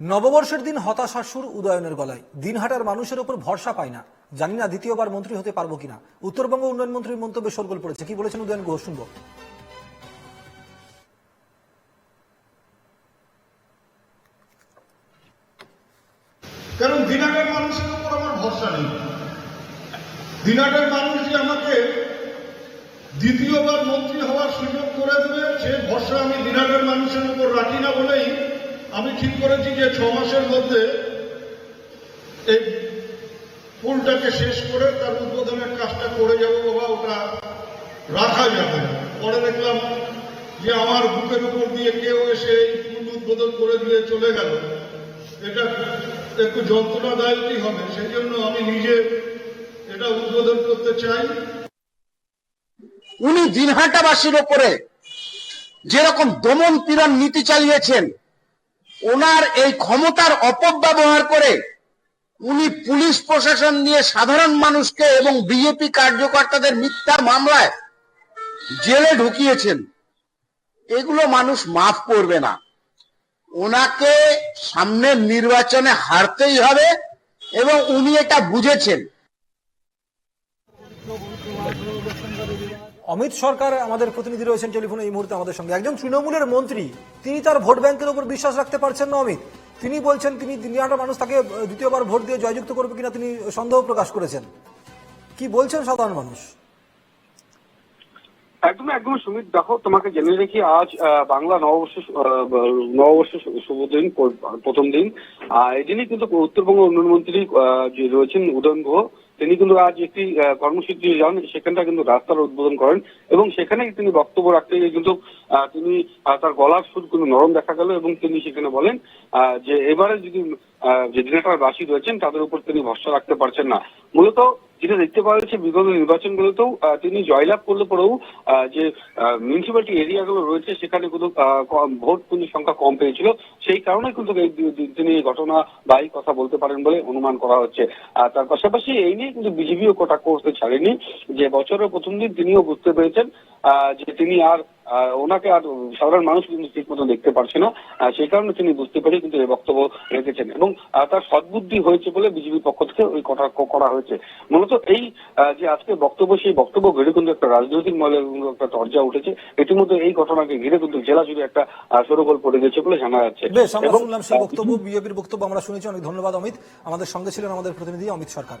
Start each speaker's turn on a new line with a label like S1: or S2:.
S1: নববর্ষের দিন হতাশার সুর উদয়নের গলায়। দিনহাটার মানুষের ওপর ভরসা পায় না। জানি না দ্বিতীয়বার মন্ত্রী হতে পারব কিনা। উত্তরবঙ্গ উন্নয়ন মন্ত্রীর মন্তব্যে সরগোল পড়েছে। কি বলেছেন উদয়ন ঘোষ? শুনব।
S2: কারণ দিনাটার মানুষের উপর আমার ভরসা নেই। দিনাটার মানুষ আমাকে দ্বিতীয়বার মন্ত্রী হওয়ার সুযোগ করে দেবে সে ভরসা আমি দিনাটার মানুষের উপর রাখি না বলেই আমি ঠিক করেছি যে ছ মাসের মধ্যে এই পুলটাকে শেষ করে তার উদ্বোধনের কাজটা করে যাব বাবা ওটা রাখা যাবে। পরে দেখলাম যে আমার বুকের উপর দিয়ে কেউ এসে এই পুল উদ্বোধন করে দিয়ে চলে গেল। এটা একটু যন্ত্রণাদায়কই হবে, সেই জন্য আমি নিজে এটা উদ্বোধন করতে চাই।
S3: উনি দিনহাটাবাসীর ওপরে যেরকম দমন পীড়ন নীতি চালিয়েছেন ওনার এই ক্ষমতার অপব্যবহার করে উনি পুলিশ প্রশাসন নিয়ে সাধারণ মানুষকে এবং বিজেপি কার্যকর্তাদের মিথ্যা মামলায় জেলে ঢুকিয়েছেন। এগুলো মানুষ মাফ করবে না। ওনাকে সামনের নির্বাচনে হারতেই হবে এবং উনি এটা বুঝেছেন।
S1: অমিত সরকার, আমাদের প্রতিনিধি রয়েছেন টেলিফোনে এই মুহূর্তে আমাদের সঙ্গে। একজন তৃণমূলের মন্ত্রী, তিনি তার ভোট ব্যাংকের উপর বিশ্বাস রাখতে পারছেন না অমিত। তিনি বলছেন, তিনি দিনহাটা মানুষ, তাকে দ্বিতীয়বার ভোট দিয়ে জয়যুক্ত করবে কিনা তিনি সন্দেহ প্রকাশ করেছেন। কি বলছেন সাধারণ মানুষ?
S4: একদম একদম, সুমিত। দেখো, তোমাকে জেনে রেখি আজ বাংলা নববর্ষ নববর্ষ শুভ দিন, প্রথম দিন। এদিনই কিন্তু উত্তরবঙ্গ উন্নয়ন মন্ত্রী যে রয়েছেন উদয়ন তিনি কিন্তু আজ একটি কর্মসূচি যান সেখানটা কিন্তু রাস্তার উদ্বোধন করেন এবং সেখানে তিনি বক্তব্য রাখতে গিয়ে কিন্তু তিনি তার গলার সুর কিন্তু নরম দেখা গেল এবং তিনি সেখানে বলেন যে এবারে যদি যে দিনাটার বাসী রয়েছেন, তাদের উপর তিনি ভরসা রাখতে পারছেন না। মূলত যেটা দেখতে পাওয়া যাচ্ছে বিগত নির্বাচনগুলোতেও তিনি জয়লাভ করলে পরেও যে মিউনিসিপ্যালিটি এরিয়াগুলো রয়েছে, সেখানে কিন্তু ভোট কিন্তু সংখ্যা কম পেয়েছিল। সেই কারণে কিন্তু এই তিনি এই ঘটনা বাই কথা বলতে পারেন বলে অনুমান করা হচ্ছে। আর তার পাশাপাশি এই নিয়ে কিন্তু বিজেপিও কোটা করতে ছাড়েনি। যে বছরের প্রথম দিন তিনিও বুঝতে পেরেছেন যে তিনি আর ওনাকে আর সাধারণ মানুষ কিন্তু ঠিক মতো দেখতে পারছে না। সেই কারণে তিনি বুঝতে পেরে কিন্তু এই বক্তব্য রেখেছেন। এবং তার সদ্বুদ্ধি হয়েছে বলে বিজেপির পক্ষ থেকে ওই কটাক্ষ করা হয়েছে। মূলত এই যে আজকে বক্তব্য সেই বক্তব্য ঘিরে কিন্তু একটা রাজনৈতিক মহলে একটা চর্চা উঠেছে। ইতিমধ্যে এই ঘটনাকে ঘিরে কিন্তু জেলা জুড়ে একটা সরগোল পড়ে গেছে বলে জানা যাচ্ছে।
S1: বেশ আমরা
S4: এবং,
S1: শুনলাম সেই বক্তব্য বিজেপির বক্তব্য আমরা শুনেছি। অনেক ধন্যবাদ অমিত। আমাদের সঙ্গে ছিলেন আমাদের প্রতিনিধি অমিত সরকার।